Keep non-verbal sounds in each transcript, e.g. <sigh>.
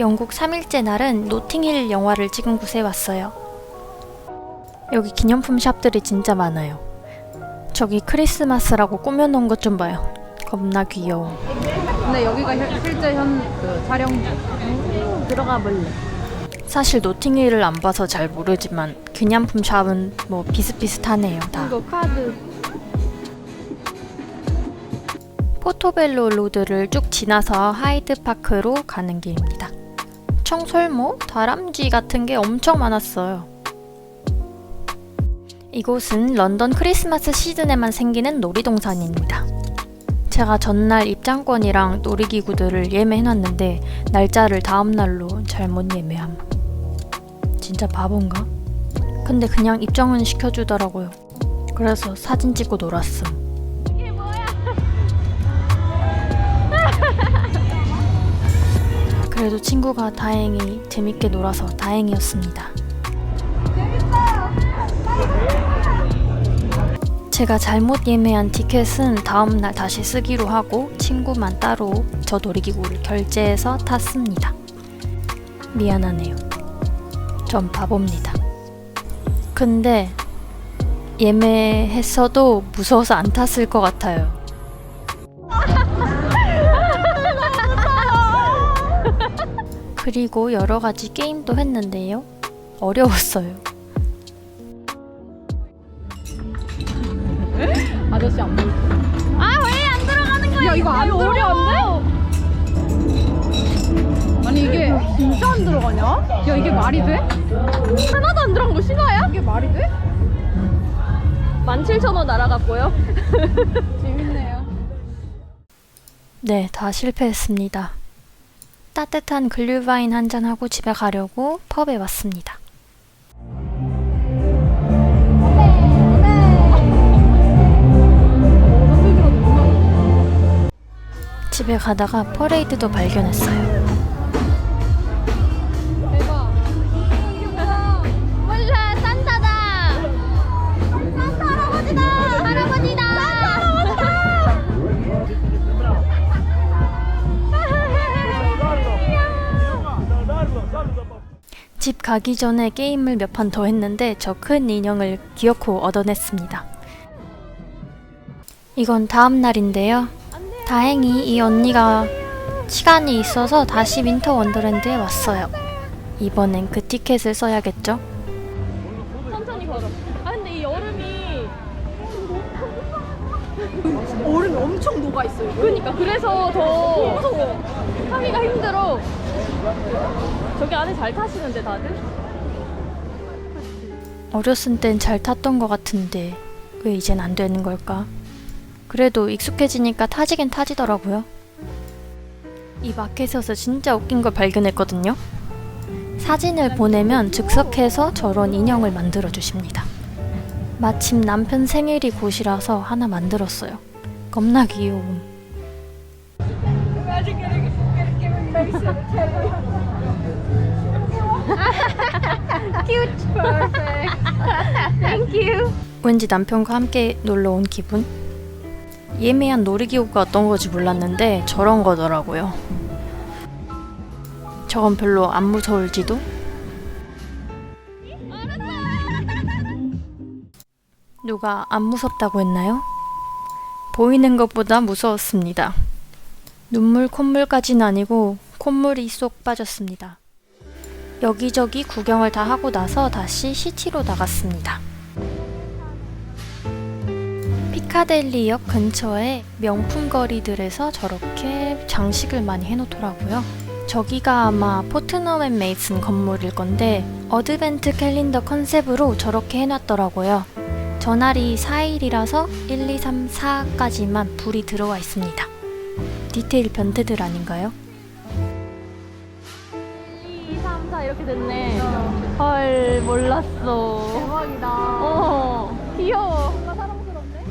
영국 3일째 날은 노팅힐 영화를 찍은 곳에 왔어요. 여기 기념품 샵들이 진짜 많아요. 저기 크리스마스라고 꾸며놓은 것 좀 봐요. 겁나 귀여워. 근데 여기가 현- 실제 현 그 촬영지. 들어가 볼래. 사실 노팅힐을 안 봐서 잘 모르지만 기념품 샵은 뭐 비슷비슷하네요. 다. 이거 카드. 포토벨로 로드를 쭉 지나서 하이드 파크로 가는 길입니다. 청설모, 다람쥐 같은 게 엄청 많았어요. 이곳은 런던 크리스마스 시즌에만 생기는 놀이동산입니다. 제가 전날 입장권이랑 놀이기구들을 예매해놨는데 날짜를 다음날로 잘못 예매함. 진짜 바본가? 근데 그냥 입장은 시켜주더라고요. 그래서 사진 찍고 놀았음. 그래도 친구가 다행히 재밌게 놀아서 다행이었습니다. 제가 잘못 예매한 티켓은 다음날 다시 쓰기로 하고 친구만 따로 저 놀이기구를 결제해서 탔습니다. 미안하네요. 전 바보입니다. 근데 예매했어도 무서워서 안 탔을 것 같아요. 그리고 여러 가지 게임도 했는데요. 어려웠어요. 아저씨 안 보여. 아 왜 안 들어가는 거야? 야 이거 안 어려운데? 아니 이게 진짜 안 들어가냐? 야 이게 말이 돼? 하나도 안 들어간 거 신화야? 이게 말이 돼? 17,000원 날아갔고요. <laughs> 재밌네요. 네, 다 실패했습니다. 따뜻한 글ühwein 한 잔하고 집에 가려고 펍에 왔습니다. 집에 가다가 퍼레이드도 발견했어요. 집 가기 전에 게임을 몇 판 더 했는데 저 큰 인형을 기어코 얻어냈습니다. 이건 다음 날인데요. 다행히 이 언니가 시간이 있어서 다시 윈터 원더랜드에 왔어요. 이번엔 그 티켓을 써야겠죠? 천천히 걸어. 아 근데 이 여름이 얼음이 엄청 녹아 있어요. 그러니까 그래서 더 무서워. 타기가 힘들어. 저기 안에 잘 타시는데 다들? 어렸을 땐 잘 탔던 것 같은데 왜 이젠 안 되는 걸까? 그래도 익숙해지니까 타지긴 타지더라고요. 이 마켓에서 진짜 웃긴 걸 발견했거든요. 사진을 보내면 즉석해서 저런 인형을 만들어 주십니다. 마침 남편 생일이 곧이라서 하나 만들었어요. 겁나 귀여움. <laughs> Cute, perfect. Thank you. 왠지 남편과 함께 놀러 온 기분? 예매한 놀이기구가 어떤 건지 몰랐는데 저런 거더라고요. 저건 별로 안 무서울지도? 누가 안 무섭다고 했나요? 보이는 것보다 무서웠습니다. 눈물 콧물까지는 아니고 콧물이 쏙 빠졌습니다. 여기저기 구경을 다 하고 나서 다시 시티로 나갔습니다. 피카델리역 근처에 명품 거리들에서 저렇게 장식을 많이 해놓더라고요. 저기가 아마 포트넘 앤 메이슨 건물일 건데 어드벤트 캘린더 컨셉으로 저렇게 해놨더라고요. 전날이 4일이라서 1, 2, 3, 4까지만 불이 들어와 있습니다. 디테일 변태들 아닌가요? 1, 2, 3, 4 이렇게 됐네. 헐, 몰랐어. 대박이다. 어, 귀여워. 뭔가 사랑스럽네.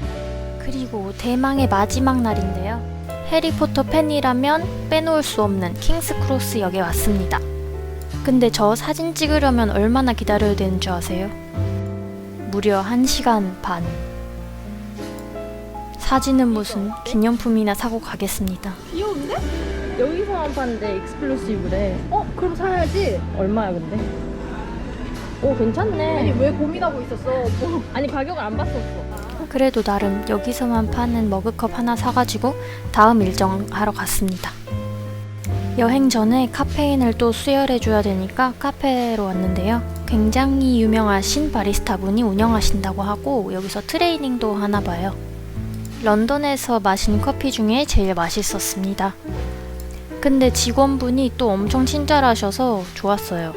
그리고 대망의 마지막 날인데요. 해리포터 팬이라면 빼놓을 수 없는 킹스 크로스 역에 왔습니다. 근데 저 사진 찍으려면 얼마나 기다려야 되는 줄 아세요? 무려 1시간 반. 사진은 무슨 기념품이나 사고 가겠습니다. 귀여운데? 여기서만 파는데 익스클루시브래. 어? 그럼 사야지. 얼마야 근데? 오 괜찮네. 아니 왜 고민하고 있었어? 뭐. <laughs> 아니 가격을 안 봤었어. 그래도 나름 여기서만 파는 머그컵 하나 사가지고 다음 일정 하러 갔습니다. 여행 전에 카페인을 또 수혈해줘야 되니까 카페로 왔는데요. 굉장히 유명하신 바리스타 분이 운영하신다고 하고 여기서 트레이닝도 하나 봐요. 런던에서 마신 커피 중에 제일 맛있었습니다. 근데 직원분이 또 엄청 친절하셔서 좋았어요.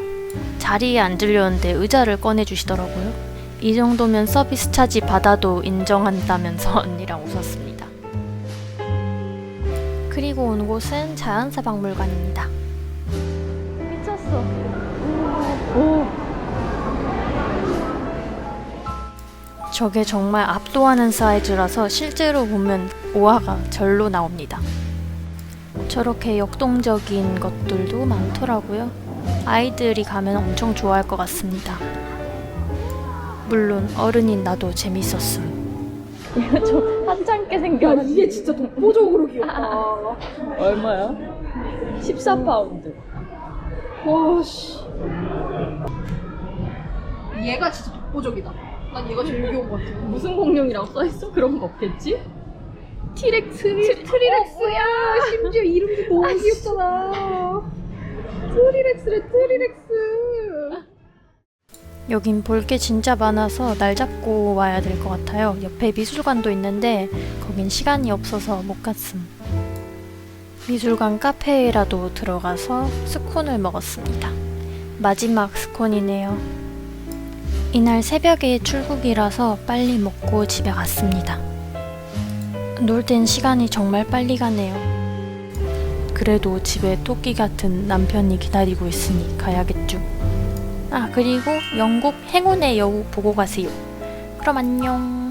자리에 앉으려는데 의자를 꺼내주시더라고요. 이 정도면 서비스 차지 받아도 인정한다면서 <laughs> 언니랑 웃었습니다. 그리고 온 곳은 자연사 박물관입니다. 미쳤어. 오. 저게 정말 압도하는 사이즈라서 실제로 보면 오화가 절로 나옵니다. 저렇게 역동적인 것들도 많더라고요. 아이들이 가면 엄청 좋아할 것 같습니다. 물론 어른인 나도 재밌었음. 이거 <laughs> 좀 한장게 생겨. 야 이게 진짜 독보적으로 귀엽다. 얼마야? 14파운드. 와씨. 얘가 진짜 독보적이다. 난 얘가 제일 귀여운 것 같아. 무슨 공룡이라고 써있어? 그런 거 없겠지? 티렉스, 트리렉스야. 심지어 이름도 너무 귀엽잖아. 트리렉스래 트리렉스. 여긴 볼 게 진짜 많아서 날 잡고 와야 될 것 같아요. 옆에 미술관도 있는데 거긴 시간이 없어서 못 갔음. 미술관 카페에라도 들어가서 스콘을 먹었습니다. 마지막 스콘이네요. 이날 새벽에 출국이라서 빨리 먹고 집에 갔습니다. 놀 땐 시간이 정말 빨리 가네요. 그래도 집에 토끼 같은 남편이 기다리고 있으니 가야겠죠. 아, 그리고 영국 행운의 여우 보고 가세요. 그럼 안녕.